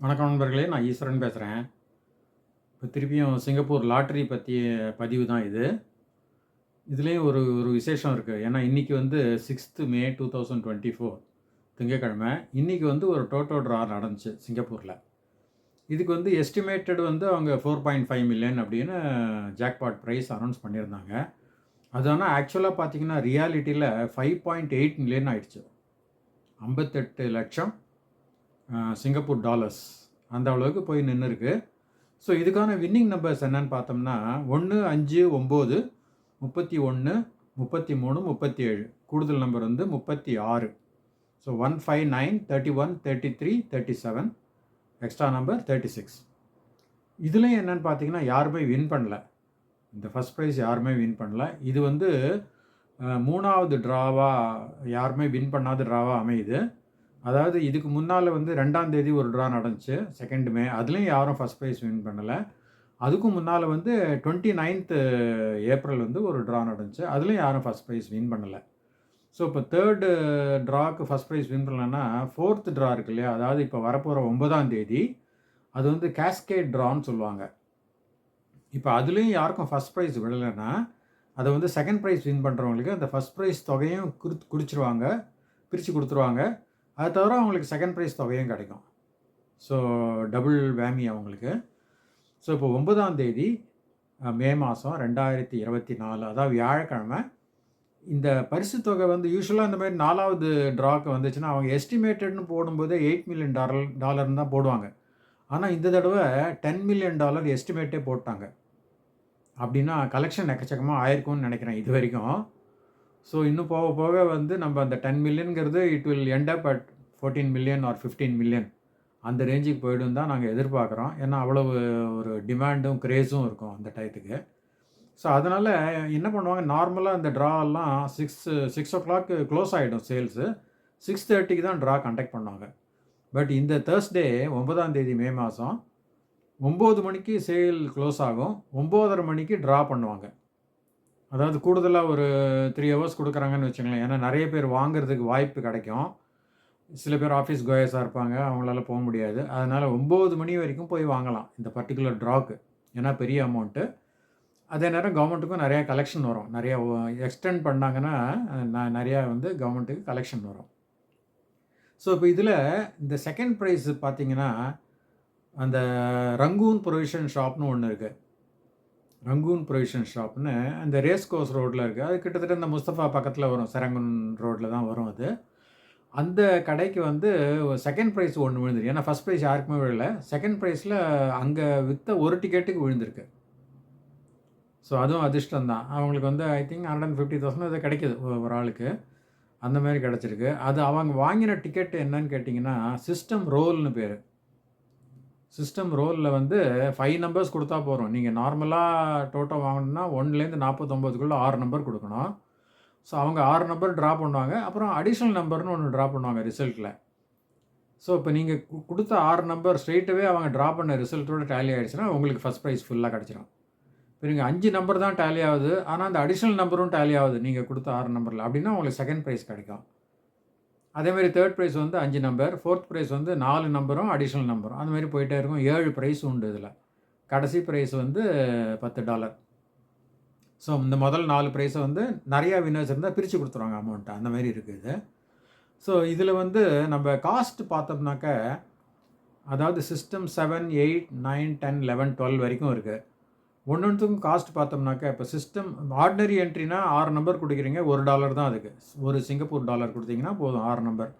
வணக்கம் நண்பர்களே நான் ஈஸ்வரன் பேசுகிறேன் இப்போ திருப்பியும் சிங்கப்பூர் லாட்ரி பற்றிய பதிவு தான் இது. இதுலேயும் ஒரு ஒரு விசேஷம் இருக்குது ஏன்னா இன்றைக்கி வந்து sixth May two thousand twenty four திங்கக்கிழமை. இன்றைக்கி வந்து ஒரு டோட்டோ ட்ரா நடந்துச்சு சிங்கப்பூரில். இதுக்கு வந்து எஸ்டிமேட்டட் வந்து அவங்க ஃபோர் பாயிண்ட் ஃபைவ் மில்லியன் அப்படின்னு ஜாக்பாட் ப்ரைஸ் அனௌன்ஸ் பண்ணியிருந்தாங்க. அது ஆனால் ஆக்சுவலாக பார்த்தீங்கன்னா ரியாலிட்டியில் ஃபைவ் பாயிண்ட் எயிட் மில்லியன் ஆயிடுச்சு. ஐம்பத்தெட்டு லட்சம் சிங்கப்பூர் டாலர்ஸ் அந்த அளவுக்கு போய் நின்று இருக்கு ஸோ இதுக்கான வின்னிங் நம்பர்ஸ் என்னன்னு பார்த்தோம்னா ஒன்று அஞ்சு ஒம்பது முப்பத்தி ஒன்று முப்பத்தி மூணு முப்பத்தி ஏழு. கூடுதல் நம்பர் வந்து முப்பத்தி ஆறு. So one five nine thirty one thirty three thirty seven extra number thirty six இதுலேயும் என்னென்னு பார்த்தீங்கன்னா யாருமே வின் பண்ணல. இந்த ஃபஸ்ட் ப்ரைஸ் யாருமே வின் பண்ணல. இது வந்து மூணாவது ட்ராவாக யாருமே வின் பண்ணாத ட்ராவாக அமையுது. அதாவது இதுக்கு முன்னால் வந்து ரெண்டாம் தேதி ஒரு ட்ரா நடந்துச்சு செகண்ட் மே அதுலேயும் யாரும் ஃபஸ்ட் ப்ரைஸ் வின் பண்ணலை. அதுக்கும் முன்னால் வந்து டுவெண்ட்டி நைன்த்து ஏப்ரல் வந்து ஒரு ட்ரா நடந்துச்சு. அதுலேயும் யாரும் ஃபஸ்ட் ப்ரைஸ் வின் பண்ணலை. ஸோ இப்போ தேர்டு ட்ராக்கு ஃபஸ்ட் ப்ரைஸ் வின் பண்ணலன்னா ஃபோர்த் ட்ரா இருக்கு இல்லையா? அதாவது இப்போ வரப்போகிற ஒன்பதாம் தேதி அது வந்து கேஸ்கேட் ட்ரான்னு சொல்லுவாங்க. இப்போ அதுலேயும் யாருக்கும் ஃபஸ்ட் ப்ரைஸ் விடலைன்னா அதை வந்து செகண்ட் ப்ரைஸ் வின் பண்ணுறவங்களுக்கு அந்த ஃபஸ்ட் ப்ரைஸ் தொகையும் குறி குறிச்சிருவாங்க பிரித்து கொடுத்துருவாங்க. அது தவிர அவங்களுக்கு செகண்ட் ப்ரைஸ் தொகையும் கிடைக்கும். ஸோ டபுள் வேமி அவங்களுக்கு. ஸோ இப்போ ஒன்பதாம் தேதி மே மாதம் ரெண்டாயிரத்தி இருபத்தி நாலு அதாவது வியாழக்கிழமை இந்த பரிசு தொகை வந்து யூஸ்வலாக இந்த மாதிரி நாலாவது ட்ராக்கு வந்துச்சுன்னா அவங்க எஸ்டிமேட்டட்னு போடும்போதே எயிட் மில்லியன் டாலர் டாலர்னு தான் போடுவாங்க. ஆனால் இந்த தடவை டென் மில்லியன் டாலர் எஸ்டிமேட்டே போட்டாங்க. அப்படின்னா கலெக்ஷன் எக்கச்சக்கமாக ஆயிருக்கும்னு நினைக்கிறேன் இது வரைக்கும். ஸோ இன்னும் போக போக வந்து நம்ம அந்த ten மில்லியனுங்கிறது it will end up at fourteen million or fifteen million அந்த ரேஞ்சுக்கு போய்டும் தான் நாங்கள் எதிர்பார்க்குறோம். ஏன்னா அவ்வளவு ஒரு டிமாண்டும் க்ரேஸும் இருக்கும் அந்த டயத்துக்கு ஸோ அதனால் என்ன பண்ணுவாங்க? நார்மலாக இந்த ட்ராலாம் six six o'clock close ஆகிடும் சேல்ஸு சிக்ஸ் தேர்ட்டிக்கு தான் ட்ரா கண்டக்ட் பண்ணுவாங்க. பட் இந்த தேர்ஸ்டே ஒன்பதாம் தேதி மே மாதம் ஒம்பது மணிக்கு சேல் க்ளோஸ் ஆகும். ஒம்போதரை மணிக்கு ட்ரா பண்ணுவாங்க. அதாவது கூடுதலாக ஒரு த்ரீ ஹவர்ஸ் கொடுக்குறாங்கன்னு வச்சுங்களேன் ஏன்னா நிறைய பேர் வாங்குறதுக்கு வாய்ப்பு கிடைக்கும். சில பேர் ஆஃபீஸ் கோயஸாக இருப்பாங்க. அவங்களால போக முடியாது. அதனால் ஒம்பது மணி வரைக்கும் போய் வாங்கலாம் இந்த பர்டிகுலர் ட்ராக்கு ஏன்னா பெரிய அமௌண்ட்டு அதே நேரம் கவர்மெண்ட்டுக்கும் நிறையா கலெக்ஷன் வரும். நிறையா எக்ஸ்டெண்ட் பண்ணாங்கன்னா ந- நிறையா வந்து கவர்மெண்ட்டுக்கு கலெக்ஷன் வரும். ஸோ இப்போ இதில் இந்த செகண்ட் ப்ரைஸ் பார்த்தீங்கன்னா அந்த ரங்கூன் ப்ரொவிஷன் ஷாப்னு ஒன்று இருக்குது ரங்கூன் ப்ரொவிஷன் ஷாப்னு அந்த ரேஸ் கோர்ஸ் ரோட்டில் இருக்குது அது கிட்டத்தட்ட இந்த முஸ்தபா பக்கத்தில் வரும். செரங்குன் ரோட்டில் தான் வரும் அது. அந்த கடைக்கு வந்து செகண்ட் ப்ரைஸ் ஒன்று விழுந்துருக்கு. ஏன்னா ஃபஸ்ட் ப்ரைஸ் யாருக்குமே விழல. செகண்ட் ப்ரைஸில் அங்கே விற்ற ஒரு டிக்கெட்டுக்கு விழுந்திருக்கு. ஸோ அதுவும் அதிர்ஷ்டம் தான். அவங்களுக்கு வந்து I think hundred and fifty thousand அது கிடைக்கிது ஒரு ஆளுக்கு. அந்த மாதிரி கிடச்சிருக்கு. அது அவங்க வாங்கின டிக்கெட் என்னன்னு கேட்டிங்கன்னா சிஸ்டம் ரோல்னு பேர். சிஸ்டம் ரோலில் வந்து ஃபைவ் நம்பர்ஸ் கொடுத்தா போகிறோம் நீங்கள் நார்மலாக டோட்டோ வாங்கணும்னா ஒன்லேருந்து நாற்பத்தொம்போதுக்குள்ளே ஆறு நம்பர் கொடுக்கணும். ஸோ அவங்க ஆறு நம்பர் ட்ரா பண்ணுவாங்க. அப்புறம் அடிஷ்னல் நம்பர்னு ஒன்று ட்ரா பண்ணுவாங்க ரிசல்ட்டில் ஸோ இப்போ நீங்கள் கொடுத்த ஆறு நம்பர் ஸ்ட்ரெயிட்டவே அவங்க ட்ரா பண்ண ரிசல்ட்டோட டேலி ஆகிடுச்சுன்னா உங்களுக்கு ஃபஸ்ட் ப்ரைஸ் ஃபுல்லாக கிடச்சிடும் இப்போ நீங்கள் அஞ்சு நம்பர் தான் டேலி ஆகுது. ஆனால் அந்த அடிஷ்னல் நம்பரும் டேலி ஆகுது. நீங்கள் கொடுத்த ஆறு நம்பரில் அப்படின்னா உங்களுக்கு செகண்ட் ப்ரைஸ் கிடைக்கும். அதேமாதிரி தேர்ட் ப்ரைஸ் வந்து அஞ்சு நம்பர் ஃபோர்த் ப்ரைஸ் வந்து நாலு நம்பரும் அடிஷ்னல் நம்பரும் அந்த மாதிரி போயிட்டே இருக்கும். ஏழு ப்ரைஸ் உண்டு இதில். கடைசி ப்ரைஸ் வந்து பத்து டாலர் ஸோ இந்த முதல் நாலு ப்ரைஸை வந்து நிறையா வின்னர்ஸ் இருந்தால் பிரித்து கொடுத்துருவாங்க அமௌண்ட்டு அந்த மாதிரி இருக்குது இது. ஸோ இதில் வந்து நம்ம காஸ்ட் பார்த்தோம்னாக்க அதாவது system seven eight nine ten eleven twelve வரைக்கும் இருக்குது ஒன்றுத்துக்கும் காஸ்ட் பார்த்தோம்னாக்க இப்போ சிஸ்டம் ஆர்டினரி என்ட்ரினா ஆறு நம்பர் கொடுக்குறீங்க ஒரு டாலர் தான் அதுக்கு. ஒரு சிங்கப்பூர் டாலர் கொடுத்தீங்கன்னா போதும் ஆறு நம்பர்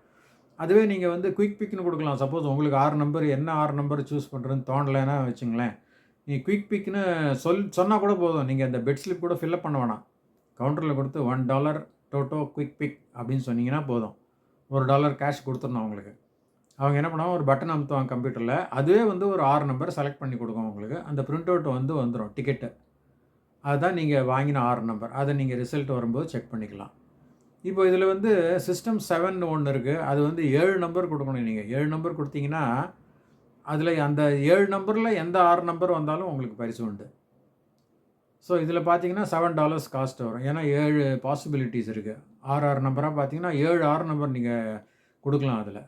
அதுவே நீங்கள் வந்து குயிக் பிக்னு கொடுக்கலாம். சப்போஸ் உங்களுக்கு ஆறு நம்பர் என்ன ஆறு நம்பர் சூஸ் பண்ணுறதுன்னு தோணலைன்னா வச்சுங்களேன். நீ குயிக் பிக்னு சொல் சொன்னால் கூட போதும். நீங்கள் அந்த பெட் ஸ்லிப் கூட ஃபில்அப் பண்ண வேணாம். கவுண்டரில் கொடுத்து one dollar Toto quick pick அப்படின்னு சொன்னீங்கன்னா போதும். ஒரு டாலர் கேஷ் கொடுத்துடணும் அவங்களுக்கு. அவங்க என்ன பண்ணுவாங்க? ஒரு பட்டன் அமுத்துவாங்க கம்ப்யூட்டரில் அதுவே வந்து ஒரு ஆறு நம்பர் செலக்ட் பண்ணி கொடுக்கும் உங்களுக்கு. அந்த பிரிண்ட் அவுட் வந்து வந்துடும் டிக்கெட்டு அதுதான் நீங்கள் வாங்கின ஆறு நம்பர் அதை நீங்கள் ரிசல்ட் வரும்போது செக் பண்ணிக்கலாம். இப்போ இதில் வந்து சிஸ்டம் செவன் ஒன்று இருக்குது அது வந்து ஏழு நம்பர் கொடுக்கணும் நீங்கள் ஏழு நம்பர் கொடுத்தீங்கன்னா அதில் அந்த ஏழு நம்பரில் எந்த ஆறு நம்பர் வந்தாலும் உங்களுக்கு பரிசு உண்டு. ஸோ இதில் பார்த்தீங்கன்னா செவன் டாலர்ஸ் காஸ்ட் வரும். ஏன்னா ஏழு பாசிபிலிட்டிஸ் இருக்குது ஆறு ஆறு நம்பராக பார்த்தீங்கன்னா ஏழு ஆறு நம்பர் நீங்கள் கொடுக்கலாம் அதில்.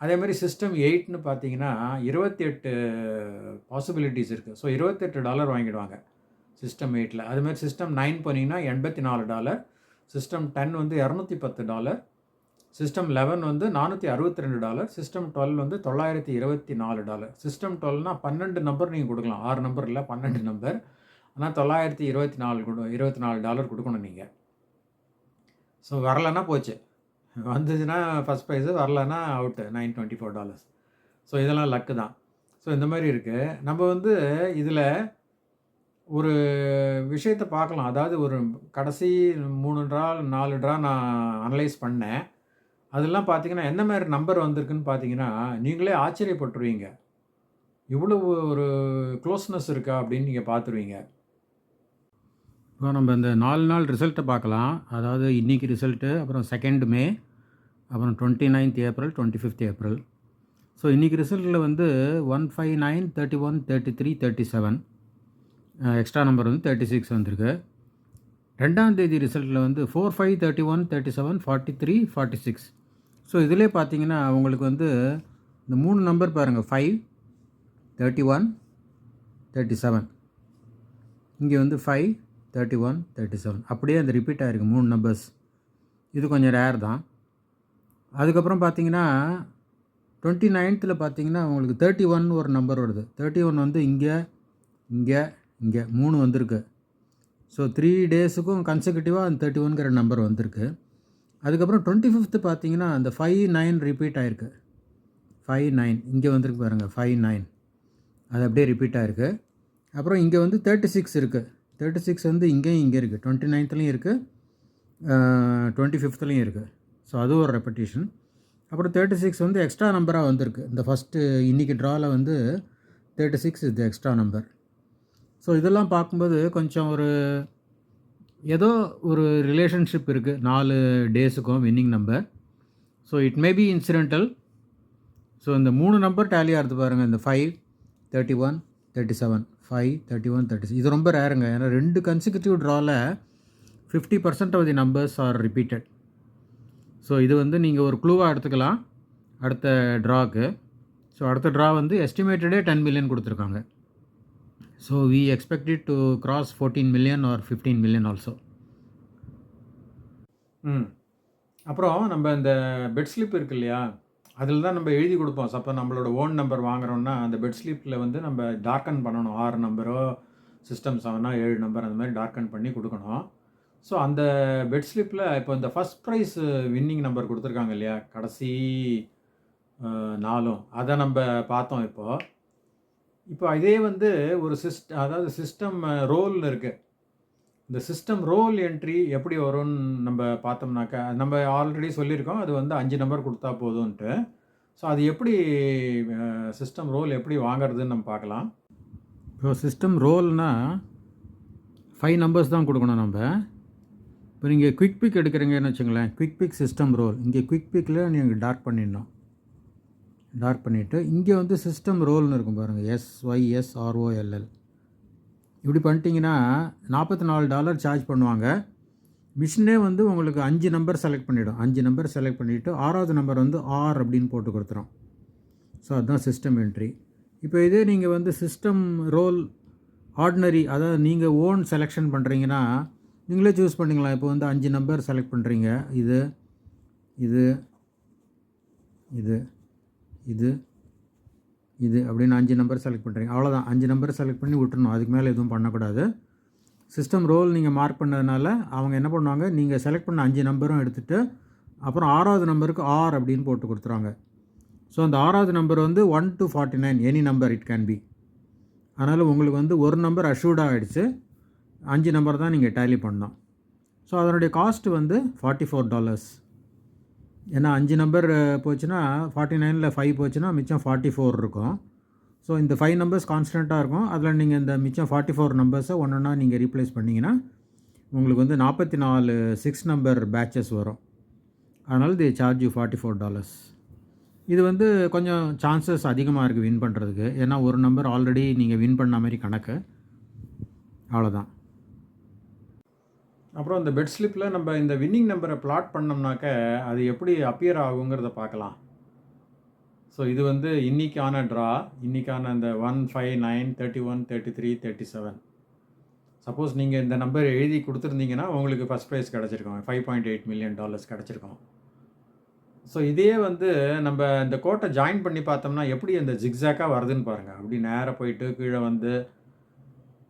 அதே மாதிரி சிஸ்டம் எயிட்னு பார்த்தீங்கன்னா இருபத்தி எட்டு பாசிபிலிட்டிஸ் இருக்குது ஸோ இருபத்தெட்டு டாலர் வாங்கிடுவாங்க சிஸ்டம் எயிட்டில் அதுமாதிரி சிஸ்டம் நைன் பண்ணிங்கன்னா எண்பத்தி நாலு டாலர் சிஸ்டம் டென் வந்து இரநூத்தி பத்து டாலர் சிஸ்டம் லெவன் வந்து நானூற்றி அறுபத்தி ரெண்டு டாலர் சிஸ்டம் டுவெல் வந்து தொள்ளாயிரத்தி இருபத்தி நாலு டாலர் சிஸ்டம் டுவெல்னால் பன்னெண்டு நம்பர் நீங்கள் கொடுக்கலாம். ஆறு நம்பர் இல்லை பன்னெண்டு நம்பர் ஆனால் தொள்ளாயிரத்தி இருபத்தி நாலு கொடு இருபத்தி நாலு டாலர் கொடுக்கணும் நீங்கள் ஸோ வரலைன்னா போச்சு. வந்துச்சுன்னா ஃபஸ்ட் ப்ரைஸு வரலன்னா out nine twenty four dollars so இதெல்லாம் லக்கு தான். ஸோ இந்த மாதிரி இருக்குது நம்ம வந்து இதில் ஒரு விஷயத்தை பார்க்கலாம். அதாவது ஒரு கடைசி மூணு ட்ரா நாலு ட்ரா நான் அனலைஸ் பண்ணேன். அதெல்லாம் பார்த்தீங்கன்னா என்ன மாதிரி நம்பர் வந்திருக்குன்னு பார்த்தீங்கன்னா நீங்களே ஆச்சரியப்பட்டுருவீங்க. இவ்வளவு ஒரு க்ளோஸ்னஸ் இருக்கா அப்படின்னு நீங்கள் பார்த்துருவீங்க. இப்போ நம்ம இந்த நாலு நாள் ரிசல்ட்டை பார்க்கலாம். அதாவது இன்றைக்கி ரிசல்ட்டு அப்புறம் செகண்ட் மே அப்புறம் twenty ninth April twenty fifth April so இன்றைக்கி ரிசல்ட்டில் வந்து one five nine thirty one thirty three thirty seven extra number வந்து தேர்ட்டி சிக்ஸ் வந்திருக்கு. ரெண்டாம் தேதி ரிசல்ட்டில் வந்து four five thirty one thirty seven forty three forty six so இதிலே பார்த்தீங்கன்னா உங்களுக்கு வந்து இந்த மூணு நம்பர் பாருங்கள் five thirty one thirty seven இங்கே வந்து five thirty one thirty seven அப்படியே அந்த ரிப்பீட் ஆகிருக்கு மூணு நம்பர்ஸ் இது கொஞ்சம் ரேர் தான். அதுக்கப்புறம் பார்த்தீங்கன்னா டுவெண்ட்டி நைன்த்தில் பார்த்தீங்கன்னா உங்களுக்கு தேர்ட்டி ஒன் ஒரு நம்பர் வருது. தேர்ட்டி ஒன் வந்து இங்கே இங்கே இங்கே மூணு வந்திருக்கு. ஸோ த்ரீ டேஸுக்கும் கன்செக்யூட்டிவாக அந்த தேர்ட்டி ஒன்கிற நம்பர் வந்திருக்கு. அதுக்கப்புறம் டுவெண்ட்டி ஃபிஃப்த்து பார்த்தீங்கன்னா அந்த ஃபைவ் நைன் ரிப்பீட் ஆகிருக்கு ஃபைவ் நைன் இங்கே வந்திருக்கு பாருங்கள் ஃபைவ் நைன் அது அப்படியே ரிப்பீட் ஆகிருக்கு அப்புறம் இங்கே வந்து தேர்ட்டி சிக்ஸ் இருக்குது தேர்ட்டி சிக்ஸ் வந்து இங்கேயும் இங்கே இருக்குது டுவெண்ட்டி நைன்த்துலேயும் இருக்குது டுவெண்ட்டி ஃபிஃப்த்துலேயும் இருக்குது ஸோ அது ஒரு ரெப்படிஷன் அப்புறம் தேர்ட்டி சிக்ஸ் வந்து எக்ஸ்ட்ரா நம்பராக வந்திருக்கு. இந்த ஃபஸ்ட்டு இன்றைக்கி ட்ராவில் வந்து தேர்ட்டி சிக்ஸ் இது எக்ஸ்ட்ரா நம்பர் ஸோ இதெல்லாம் பார்க்கும்போது கொஞ்சம் ஒரு ஏதோ ஒரு ரிலேஷன்ஷிப் இருக்குது நாலு டேஸுக்கும் winning number so it may be incidental so இந்த மூணு நம்பர் டேலியாக இருந்து பாருங்கள் இந்த five thirty one thirty seven five thirty one thirty six இது ரொம்ப ரேருங்க ஏன்னா ரெண்டு கன்சிக்யூட்டிவ் ட்ராவில் fifty percent of the numbers are repeated so இது வந்து நீங்கள் ஒரு க்ளூவாக எடுத்துக்கலாம். அடுத்த ட்ராக்கு ஸோ அடுத்த ட்ரா வந்து எஸ்டிமேட்டடே டென் மில்லியன் கொடுத்துருக்காங்க. So we expected to cross fourteen million or fifteen million also hmm. அப்புறம் நம்ம இந்த பெட் ஸ்லிப் இருக்கு இல்லையா? அதில் தான் நம்ம எழுதி கொடுப்போம். சப்போ நம்மளோட ஓன் நம்பர் வாங்குறோம்னா அந்த பெட் ஸ்லிப்பில் வந்து நம்ம டார்க்கன் பண்ணணும். ஆறு நம்பரோ சிஸ்டம் செவனோ ஏழு நம்பர் அந்த மாதிரி டார்க்கன் பண்ணி கொடுக்கணும். ஸோ அந்த பெட் ஸ்லிப்பில் இப்போ இந்த ஃபஸ்ட் ப்ரைஸ் வின்னிங் நம்பர் கொடுத்துருக்காங்க இல்லையா? கடைசி நாளும். அதை நம்ம பார்த்தோம் இப்போது இப்போ இதே வந்து ஒரு சிஸ்ட் அதாவது சிஸ்டம் ரோல் இருக்குது இந்த சிஸ்டம் ரோல் என்ட்ரி எப்படி வரும்னு நம்ம பார்த்தோம்னாக்கா நம்ம ஆல்ரெடி சொல்லியிருக்கோம். அது வந்து அஞ்சு நம்பர் கொடுத்தா போதும்ன்ட்டு. ஸோ அது எப்படி சிஸ்டம் ரோல் எப்படி வாங்கிறதுன்னு நம்ம பார்க்கலாம். இப்போ சிஸ்டம் ரோல்னால் ஃபைவ் நம்பர்ஸ் தான் கொடுக்கணும் நம்ம. இப்போ நீங்கள் குவிக் பிக் எடுக்கிறீங்கன்னு வச்சுங்களேன் குவிக் பிக் சிஸ்டம் ரோல் இங்கே குவிக் பிக்கில் நீங்கள் டார்க் பண்ணிடணும். டார்க் பண்ணிவிட்டு இங்கே வந்து சிஸ்டம் ரோல்னு இருக்கும் பாருங்கள் எஸ் ஒய் எஸ் ஆர்ஓஎல்எல் இப்படி பண்ணிட்டீங்கன்னா நாற்பத்தி நாலு டாலர் சார்ஜ் பண்ணுவாங்க மிஷினே வந்து உங்களுக்கு அஞ்சு நம்பர் செலக்ட் பண்ணிவிடும் அஞ்சு நம்பர் செலக்ட் பண்ணிவிட்டு ஆறாவது நம்பர் வந்து ஆர் அப்படின்னு போட்டு கொடுத்துரும். ஸோ அதுதான் சிஸ்டம் என்ட்ரி இப்போ இதே நீங்கள் வந்து சிஸ்டம் ரோல் ஆர்டினரி அதாவது நீங்கள் ஓன் செலெக்ஷன் பண்ணுறீங்கன்னா நீங்களே சூஸ் பண்ணிக்கலாம். இப்போ வந்து அஞ்சு நம்பர் செலக்ட் பண்ணுறீங்க இது இது இது இது இது அப்படின்னு அஞ்சு நம்பர் செலக்ட் பண்ணுறீங்க அவ்வளோதான் அஞ்சு நம்பர் செலக்ட் பண்ணி விட்டுணும் அதுக்கு மேலே எதுவும் பண்ணக்கூடாது. சிஸ்டம் ரோல் நீங்கள் மார்க் பண்ணதுனால அவங்க என்ன பண்ணுவாங்க? நீங்கள் செலக்ட் பண்ண அஞ்சு நம்பரும் எடுத்துகிட்டு அப்புறம் ஆறாவது நம்பருக்கு ஆர் அப்படின்னு போட்டு கொடுத்துருவாங்க. ஸோ அந்த ஆறாவது நம்பர் வந்து one to forty nine any number it can be அதனால் உங்களுக்கு வந்து ஒரு நம்பர் அஷ்யூர்டாக ஆகிடுச்சு அஞ்சு நம்பர் தான் நீங்கள் டேலி பண்ணோம் ஸோ அதனுடைய காஸ்ட் வந்து ஃபார்ட்டி ஃபோர் டாலர்ஸ் ஏன்னா அஞ்சு நம்பர் போச்சுன்னா ஃபார்ட்டி நைனில் ஃபைவ் போச்சுன்னா மிச்சம் ஃபார்ட்டி ஃபோர் இருக்கும். ஸோ இந்த ஃபைவ் நம்பர்ஸ் கான்ஸ்டண்ட்டாக இருக்கும். அதில் நீங்கள் இந்த மிச்சம் ஃபார்ட்டி ஃபோர் நம்பர்ஸை ஒன்று ஒன்றா நீங்கள் ரீப்ளேஸ் பண்ணிங்கன்னா உங்களுக்கு வந்து நாற்பத்தி நாலு சிக்ஸ் நம்பர் பேட்சஸ் வரும். அதனால் they charge you forty four dollars இது வந்து கொஞ்சம் சான்சஸ் அதிகமாக இருக்குது வின் பண்ணுறதுக்கு ஏன்னா ஒரு நம்பர் ஆல்ரெடி நீங்கள் வின் பண்ண மாதிரி கணக்கு. அவ்வளோதான் அப்புறம் இந்த பெட் ஸ்லிப்பில் நம்ம இந்த வின்னிங் நம்பரை பிளாட் பண்ணோம்னாக்க அது எப்படி அப்பியர் ஆகுங்கிறத பார்க்கலாம். ஸோ இது வந்து இன்னைக்கான ட்ரா இன்றைக்கான அந்த one five nine thirty one thirty three thirty seven suppose நீங்கள் இந்த நம்பர் எழுதி கொடுத்துருந்தீங்கன்னா உங்களுக்கு first prize கிடச்சிருக்கோம். Five point eight million dollars கிடச்சிருக்கோம். So இதே வந்து நம்ம இந்த கோட்டை ஜாயின் பண்ணி பார்த்தோம்னா எப்படி அந்த ஜிக்ஸாக்காக வருதுன்னு பாருங்கள் அப்படி நேராக போயிட்டு கீழே வந்து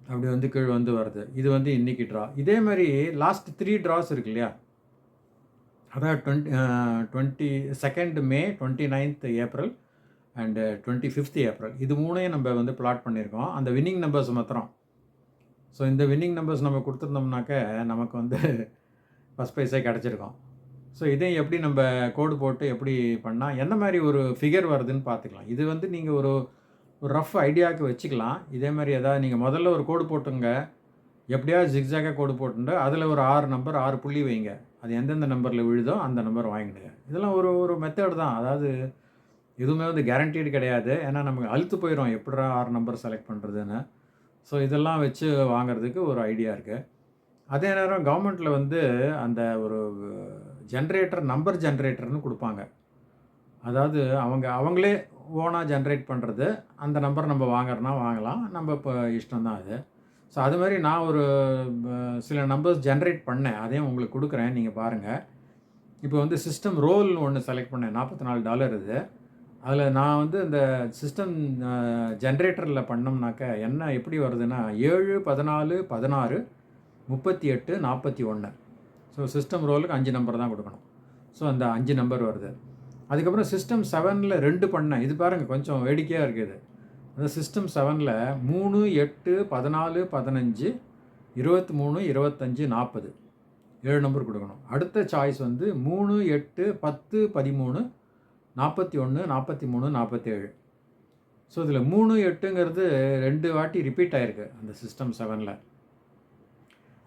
அப்படி வந்து கீழே வந்து வருது. இது வந்து இன்னைக்கு ட்ரா இதே மாதிரி லாஸ்ட் த்ரீ ட்ராஸ் இருக்கு இல்லையா? அதான் twenty twenty second May twenty ninth April and twenty fifth April இது மூணையும் நம்ம வந்து பிளாட் பண்ணியிருக்கோம். அந்த வின்னிங் நம்பர்ஸ் மாத்திரம். ஸோ இந்த வின்னிங் நம்பர்ஸ் நம்ம கொடுத்துருந்தோம்னாக்க நமக்கு வந்து ஃபஸ்ட் ப்ரைஸே கிடச்சிருக்கோம். ஸோ இதையும் எப்படி நம்ம கோடு போட்டு எப்படி பண்ணால் என்ன மாதிரி ஒரு ஃபிகர் வருதுன்னு பார்த்துக்கலாம். இது வந்து நீங்கள் ஒரு ஒரு ரஃப் ஐடியாவுக்கு வச்சுக்கலாம். இதே மாதிரி ஏதாவது நீங்கள் முதல்ல ஒரு கோடு போட்டுங்க. எப்படியாவது ஜிக்ஸாக்காக கோடு போட்டுண்டு அதில் ஒரு ஆறு நம்பர் ஆறு புள்ளி வைங்க. அது எந்தெந்த நம்பரில் விழுதோ அந்த நம்பர் வாங்கிடுங்க. இதெல்லாம் ஒரு ஒரு மெத்தட் தான். அதாவது எதுவுமே வந்து கேரண்டீடு கிடையாது. ஏன்னா நமக்கு அழுத்து போயிடும் எப்படா ஆறு நம்பர் செலக்ட் பண்ணுறதுன்னு ஸோ இதெல்லாம் வச்சு வாங்குறதுக்கு ஒரு ஐடியா இருக்குது அதே நேரம் கவர்மெண்ட்டில் வந்து அந்த ஒரு ஜென்ரேட்டர் நம்பர் ஜென்ரேட்டர்னு கொடுப்பாங்க. அதாவது அவங்க அவங்களே ஓனாக ஜென்ரேட் பண்ணுறது அந்த நம்பர் நம்ம வாங்குறோன்னா வாங்கலாம். நம்ம இப்போ இஷ்டம்தான் அது. ஸோ அது மாதிரி நான் ஒரு சில நம்பர்ஸ் ஜென்ரேட் பண்ணேன். அதையும் உங்களுக்கு கொடுக்குறேன். நீங்கள் பாருங்கள் இப்போ வந்து சிஸ்டம் ரோல்னு ஒன்று செலக்ட் பண்ணேன். நாற்பத்தி நாலு டாலர் இது. அதில் நான் வந்து இந்த சிஸ்டம் ஜென்ரேட்டரில் பண்ணோம்னாக்க என்ன எப்படி வருதுன்னா ஏழு பதினாலு பதினாறு முப்பத்தி எட்டு நாற்பத்தி ஒன்று ஸோ சிஸ்டம் ரோலுக்கு அஞ்சு நம்பர் தான் கொடுக்கணும். ஸோ அந்த அஞ்சு நம்பர் வருது. அதுக்கப்புறம் சிஸ்டம் செவனில் ரெண்டு பண்ணேன். இது பாருங்கள் கொஞ்சம் வேடிக்கையாக இருக்குது அந்த சிஸ்டம் செவனில் மூணு எட்டு பதினாலு பதினஞ்சு இருபத்தி மூணு இருபத்தஞ்சி நாற்பது. ஏழு நம்பர் கொடுக்கணும். அடுத்த சாய்ஸ் வந்து மூணு எட்டு பத்து பதிமூணு நாற்பத்தி ஒன்று நாற்பத்தி மூணு நாற்பத்தேழு. ஸோ இதில் மூணு எட்டுங்கிறது ரெண்டு வாட்டி ரிப்பீட் ஆகிருக்கு அந்த சிஸ்டம் செவனில்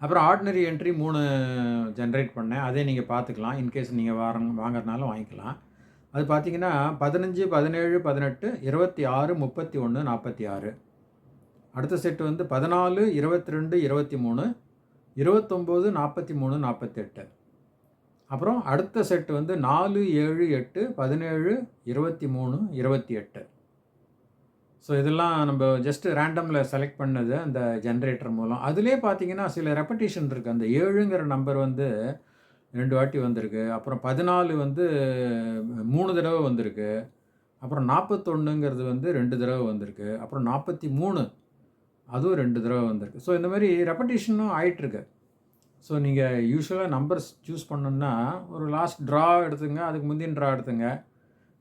அப்புறம் ஆர்டினரி என்ட்ரி மூணு ஜென்ரேட் பண்ணேன். அதே நீங்கள் பார்த்துக்கலாம். இன்கேஸ் நீங்கள் வார வாங்குறதுனாலும் வாங்கிக்கலாம். அது பார்த்தீங்கன்னா பதினஞ்சு பதினேழு பதினெட்டு இருபத்தி ஆறு முப்பத்தி ஒன்று நாற்பத்தி ஆறு. அடுத்த செட்டு வந்து பதினாலு இருபத்தி ரெண்டு இருபத்தி மூணு இருபத்தொம்போது நாற்பத்தி மூணு நாற்பத்தெட்டு அப்புறம் அடுத்த செட்டு வந்து நாலு ஏழு எட்டு பதினேழு இருபத்தி மூணு இருபத்தி எட்டு. ஸோ இதெல்லாம் நம்ம ஜஸ்ட்டு ரேண்டமில் செலக்ட் பண்ணது அந்த ஜென்ரேட்டர் மூலம். அதிலே பார்த்தீங்கன்னா சில ரெப்படிஷன் இருக்குது அந்த ஏழுங்கிற நம்பர் வந்து ரெண்டு வாட்டி வந்திருக்கு. அப்புறம் பதினாலு வந்து மூணு தடவை வந்திருக்கு. அப்புறம் நாற்பத்தொன்னுங்கிறது வந்து ரெண்டு தடவை வந்திருக்கு. அப்புறம் நாற்பத்தி மூணு அதுவும் ரெண்டு தடவை வந்திருக்கு. ஸோ இந்த மாதிரி ரெப்படிஷனும் ஆகிட்டுருக்கு ஸோ நீங்கள் யூஸ்வலாக நம்பர்ஸ் சூஸ் பண்ணணுன்னா ஒரு லாஸ்ட் ட்ரா எடுத்துங்க அதுக்கு முந்தின ட்ரா எடுத்துங்க.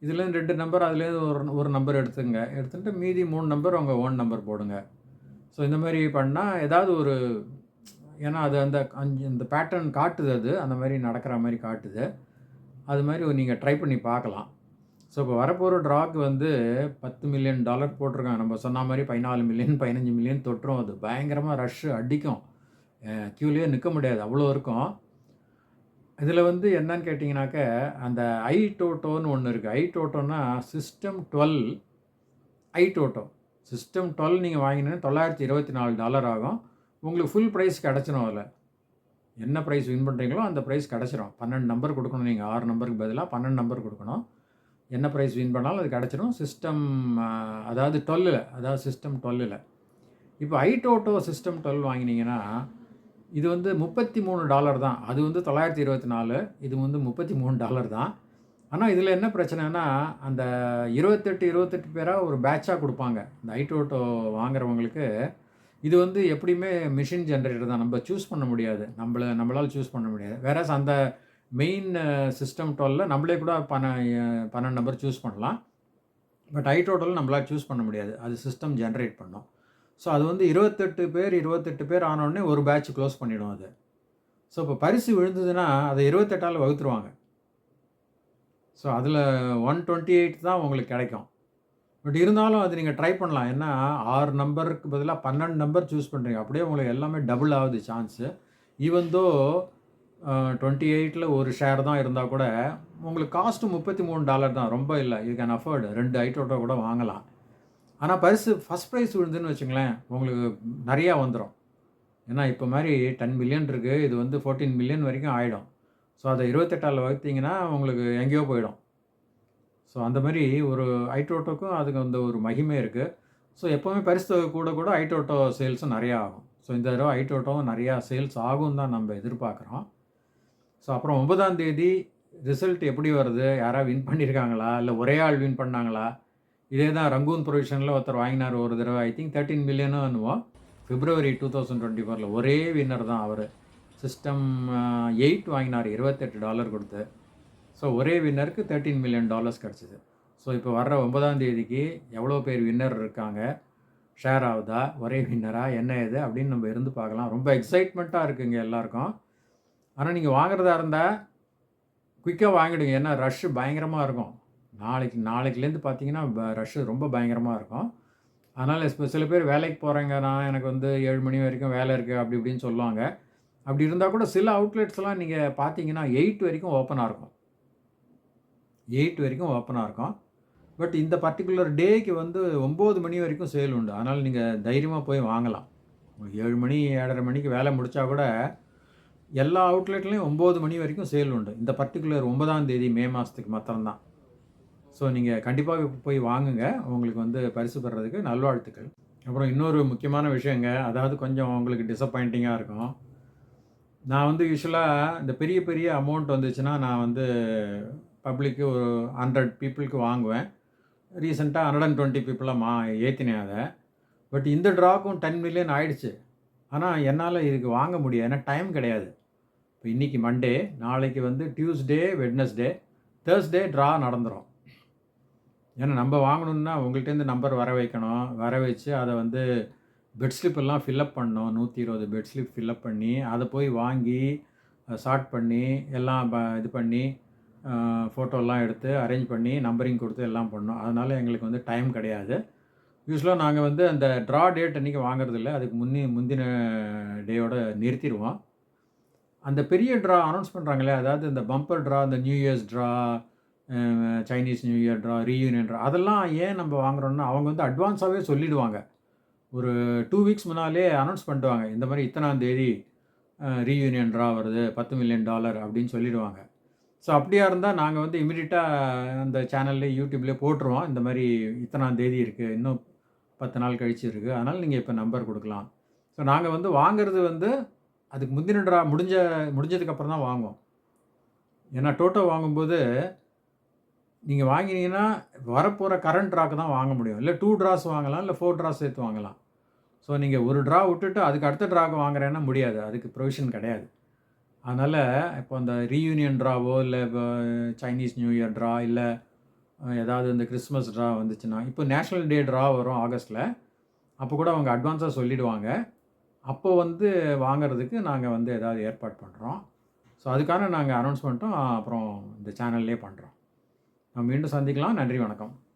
இதுலேருந்து ரெண்டு நம்பர் அதுலேருந்து ஒரு ஒரு நம்பர் எடுத்துங்க. எடுத்துகிட்டு மீதி மூணு நம்பர் உங்கள் ஓன் நம்பர் போடுங்க. ஸோ இந்த மாதிரி பண்ணால் ஏதாவது ஒரு ஏன்னா அது அந்த அஞ்சு இந்த பேட்டர்ன் காட்டுது அது. அந்த மாதிரி நடக்கிற மாதிரி காட்டுது. அது மாதிரி நீங்கள் ட்ரை பண்ணி பார்க்கலாம். ஸோ இப்போ வரப்போகிற ட்ராக்கு வந்து பத்து மில்லியன் டாலர் போட்டிருக்காங்க. நம்ம சொன்ன மாதிரி பதினாலு மில்லியன் பதினஞ்சு மில்லியன் தொட்டுரும். அது பயங்கரமாக ரஷ்ஷு அடிக்கும். க்யூலேயே நிற்க முடியாது. அவ்வளோ இருக்கும். இதில் வந்து என்னன்னு கேட்டிங்கனாக்க அந்த ஐ டோட்டோன்னு ஒன்று இருக்குது I டோட்டோன்னா system twelve I Toto system twelve நீங்கள் வாங்கினீங்கன்னா தொள்ளாயிரத்தி இருபத்தி நாலு டாலர் ஆகும். உங்களுக்கு ஃபுல் ப்ரைஸ் கிடச்சிரும் அதில். என்ன ப்ரைஸ் வின் பண்ணுறீங்களோ அந்த ப்ரைஸ் கிடச்சிரும். பன்னெண்டு நம்பர் கொடுக்கணும் நீங்கள் ஆறு நம்பருக்கு பதிலாக பன்னெண்டு நம்பர் கொடுக்கணும். என்ன ப்ரைஸ் வின் பண்ணாலும் அது கிடச்சிரும். சிஸ்டம் அதாவது டுவெல்லில் அதாவது சிஸ்டம் டுவெல்லில் இப்போ ஐடோட்டோ சிஸ்டம் டுவெல் வாங்கினீங்கன்னா இது வந்து முப்பத்தி மூணு டாலர் தான். அது வந்து தொள்ளாயிரத்தி இருபத்தி நாலு இது வந்து முப்பத்தி மூணு டாலர் தான். ஆனால் இதில் என்ன பிரச்சனைனா அந்த இருபத்தெட்டு இருபத்தெட்டு பேராக ஒரு பேட்சாக கொடுப்பாங்க. இந்த ஐடோட்டோ வாங்குறவங்களுக்கு இது வந்து எப்படியுமே மிஷின் ஜென்ரேட்டர் தான். நம்ம சூஸ் பண்ண முடியாது. நம்மளை நம்மளால் சூஸ் பண்ண முடியாது. வேற அந்த மெயின் சிஸ்டம் டோலில் நம்மளே கூட பன்ன பன்னெண்டு நம்பர் சூஸ் பண்ணலாம். பட் ஐடோட்டல் நம்மளால் சூஸ் பண்ண முடியாது. அது சிஸ்டம் ஜென்ரேட் பண்ணும். ஸோ அது வந்து இருபத்தெட்டு பேர் இருபத்தெட்டு பேர் ஆனோடனே ஒரு பேட்ச் க்ளோஸ் பண்ணிடும் அது. ஸோ இப்போ பரிசு விழுந்ததுன்னா அதை இருபத்தெட்டால் வகுத்துருவாங்க. ஸோ அதில் ஒன் டுவெண்ட்டி எயிட் தான் உங்களுக்கு கிடைக்கும். பட் இருந்தாலும் அது நீங்கள் ட்ரை பண்ணலாம். ஏன்னா ஆறு நம்பருக்கு பதிலாக பன்னெண்டு நம்பர் சூஸ் பண்ணுறீங்க அப்படியே உங்களுக்கு எல்லாமே டபுள் ஆகுது சான்ஸு ஈவன் தோ டுவெண்ட்டி எயிட்டில் ஒரு ஷேர் தான் இருந்தால் கூட உங்களுக்கு காஸ்ட்டு முப்பத்தி மூணு டாலர் தான். ரொம்ப இல்லை. யூ கேன் அஃபோர்டு ரெண்டு ஐட்டோட்டோ கூட வாங்கலாம். ஆனால் பரிசு ஃபஸ்ட் ப்ரைஸ் விழுந்துன்னு வச்சுங்களேன் உங்களுக்கு நிறையா வந்துடும் ஏன்னா இப்போ மாதிரி டென் மில்லியன் இருக்குது இது வந்து ஃபோர்டீன் மில்லியன் வரைக்கும் ஆகிடும் ஸோ அதை இருபத்தெட்டால் வகுத்தீங்கன்னா உங்களுக்கு எங்கேயோ போயிடும். ஸோ அந்த மாதிரி ஒரு ஐடோட்டோக்கும் அதுக்கு அந்த ஒரு மகிமை இருக்குது ஸோ எப்போவுமே பரிசு தொகை கூட கூட ஐடோட்டோ சேல்ஸும் நிறையா ஆகும். ஸோ இந்த தடவை ஐடோட்டோவும் நிறையா சேல்ஸ் ஆகும் தான் நம்ம எதிர்பார்க்குறோம். ஸோ அப்புறம் ஒன்பதாம் தேதி ரிசல்ட் எப்படி வருது? யாராவது வின் பண்ணியிருக்காங்களா இல்லை ஒரே ஆள் வின் பண்ணாங்களா? இதே தான் ரங்கூன் ப்ரொவிஷனில் ஒருத்தர் வாங்கினார் ஒரு தடவை. ஐ திங்க் தேர்ட்டின் மில்லியனும் என்னவோ. பிப்ரவரி டூ தௌசண்ட் டுவெண்ட்டி ஃபோரில் ஒரே வின்னர் தான் அவர். சிஸ்டம் எயிட் வாங்கினார். இருபத்தெட்டு டாலர் கொடுத்து. ஸோ ஒரே வின்னருக்கு தேர்ட்டீன் மில்லியன் டாலர்ஸ் கிடச்சிது. ஸோ இப்போ வர்ற ஒன்பதாம் தேதிக்கு எவ்வளோ பேர் வின்னர் இருக்காங்க? ஷேர் ஆகுதா? ஒரே வின்னரா என்ன இது அப்படின்னு நம்ம இருந்து பார்க்கலாம். ரொம்ப எக்ஸைட்மெண்ட்டாக இருக்குங்க எல்லாருக்கும். ஆனால் நீங்கள் வாங்குறதா இருந்தால் குயிக்காக வாங்கிடுங்க. ஏன்னா ரஷ்ஷு பயங்கரமாக இருக்கும். நாளைக்கு நாளைக்குலேருந்து பார்த்தீங்கன்னா ரஷ்ஷு ரொம்ப பயங்கரமாக இருக்கும். அதனால் இப்போ சில பேர் வேலைக்கு போகிறேங்க நான் எனக்கு வந்து ஏழு மணி வரைக்கும் வேலை இருக்குது அப்படி இப்படின்னு சொல்லுவாங்க. அப்படி இருந்தால் கூட சில அவுட்லெட்ஸ்லாம் நீங்கள் பார்த்தீங்கன்னா எயிட் வரைக்கும் ஓப்பனாக இருக்கும். எயிட் வரைக்கும் ஓப்பனாக இருக்கும். பட் இந்த பர்டிகுலர் டேக்கு வந்து ஒம்பது மணி வரைக்கும் சேல் உண்டு. அதனால் நீங்கள் தைரியமாக போய் வாங்கலாம். ஏழு மணி ஏழரை மணிக்கு வேலை முடித்தா கூட எல்லா அவுட்லெட்லேயும் ஒம்பது மணி வரைக்கும் சேல் உண்டு. இந்த பர்டிகுலர் ஒன்பதாம் தேதி மே மாதத்துக்கு மாத்திரம்தான். ஸோ நீங்கள் கண்டிப்பாக போய் வாங்குங்க. உங்களுக்கு வந்து பரிசு பெறதுக்கு நல்வாழ்த்துக்கள். அப்புறம் இன்னொரு முக்கியமான விஷயங்க. அதாவது கொஞ்சம் உங்களுக்கு டிசப்பாயிண்டிங்காக இருக்கும். நான் வந்து யூஸ்வலாக இந்த பெரிய பெரிய அமௌண்ட் வந்துச்சுன்னா நான் வந்து பப்ளிக்கு ஒரு ஹண்ட்ரட் பீப்புளுக்கு வாங்குவேன். ரீசெண்டாக ஹண்ட்ரட் அண்ட் டுவெண்ட்டி பீப்புளாக மா ஏற்றினேன் அதை. பட் இந்த ட்ராக்கும் டென் மில்லியன் ஆயிடுச்சு. ஆனால் என்னால் இதுக்கு வாங்க முடியாது. ஏன்னா டைம் கிடையாது. இப்போ இன்றைக்கி மண்டே நாளைக்கு வந்து டியூஸ்டே வெட்னஸ்டே தேர்ஸ்டே ட்ரா நடந்துடும் ஏன்னா நம்ம வாங்கணுன்னா உங்கள்கிட்டேருந்து நம்பர் வர வைக்கணும். வர வச்சு அதை வந்து பெட் ஸ்லிப்பெல்லாம் ஃபில்லப் பண்ணோம் நூற்றி இருபது பெட் ஸ்லிப் ஃபில்லப் பண்ணி அதை போய் வாங்கி ஷார்ட் பண்ணி எல்லாம் ப இது பண்ணி ஃபோட்டோலாம் எடுத்து அரேஞ்ச் பண்ணி நம்பரிங் கொடுத்து எல்லாம் பண்ணோம். அதனால் எங்களுக்கு வந்து டைம் கிடையாது. யூஸ்வலாக நாங்கள் வந்து அந்த ட்ரா டேட் அன்றைக்கி வாங்குறதில்ல. அதுக்கு முன்னி முந்தின டேயோடு நிறுத்திடுவோம். அந்த பெரிய ட்ரா அனௌன்ஸ் பண்ணுறாங்களே அதாவது இந்த பம்பர் ட்ரா இந்த new years draw Chinese new year draw reunion draw அதெல்லாம் ஏன் நம்ம வாங்குறோம்னா அவங்க வந்து அட்வான்ஸாகவே சொல்லிவிடுவாங்க ஒரு டூ வீக்ஸ் முன்னாலே அனௌன்ஸ் பண்ணிடுவாங்க. இந்த மாதிரி இத்தனாம் தேதி ரீயூனியன் ட்ரா வருது பத்து மில்லியன் டாலர் அப்படின்னு சொல்லிடுவாங்க. ஸோ அப்படியா இருந்தால் நாங்கள் வந்து இமீடியட்டாக அந்த சேனல்லே யூடியூப்லேயே போட்டுருவோம். இந்த மாதிரி இத்தனாம் தேதி இருக்குது இன்னும் பத்து நாள் கழிச்சு இருக்குது அதனால் நீங்கள் இப்போ நம்பர் கொடுக்கலாம். ஸோ நாங்கள் வந்து வாங்குறது வந்து அதுக்கு முந்தின ட்ரா முடிஞ்ச முடிஞ்சதுக்கப்புறம் தான் வாங்குவோம். ஏன்னா டோட்டோ வாங்கும்போது நீங்கள் வாங்கினீங்கன்னா வரப்போகிற கரண்ட் ட்ராக்கு தான் வாங்க முடியும். இல்லை டூ ட்ராஸ் வாங்கலாம் இல்லை ஃபோர் ட்ராஸ் சேர்த்து வாங்கலாம். ஸோ நீங்கள் ஒரு ட்ரா விட்டுட்டு அதுக்கு அடுத்த ட்ராக்கு வாங்குறேன்னா முடியாது. அதுக்கு ப்ரொவிஷன் கிடையாது. அதனால் இப்போ அந்த ரீயூனியன் ட்ராவோ இல்லை இப்போ சைனீஸ் நியூ இயர் ட்ரா இல்லை ஏதாவது இந்த கிறிஸ்மஸ் ட்ரா வந்துச்சுன்னா இப்போ நேஷ்னல் டே ட்ரா வரும் ஆகஸ்ட்டில் அப்போ கூட அவங்க அட்வான்ஸாக சொல்லிவிடுவாங்க அப்போ வந்து வாங்கிறதுக்கு நாங்கள் வந்து ஏதாவது ஏற்பாடு பண்ணுறோம் ஸோ அதுக்கான நாங்கள் அனௌன்ஸ்மெண்ட்டும் அப்புறம் இந்த சேனல்லே பண்ணுறோம் நம்ம மீண்டும் சந்திக்கலாம். நன்றி வணக்கம்.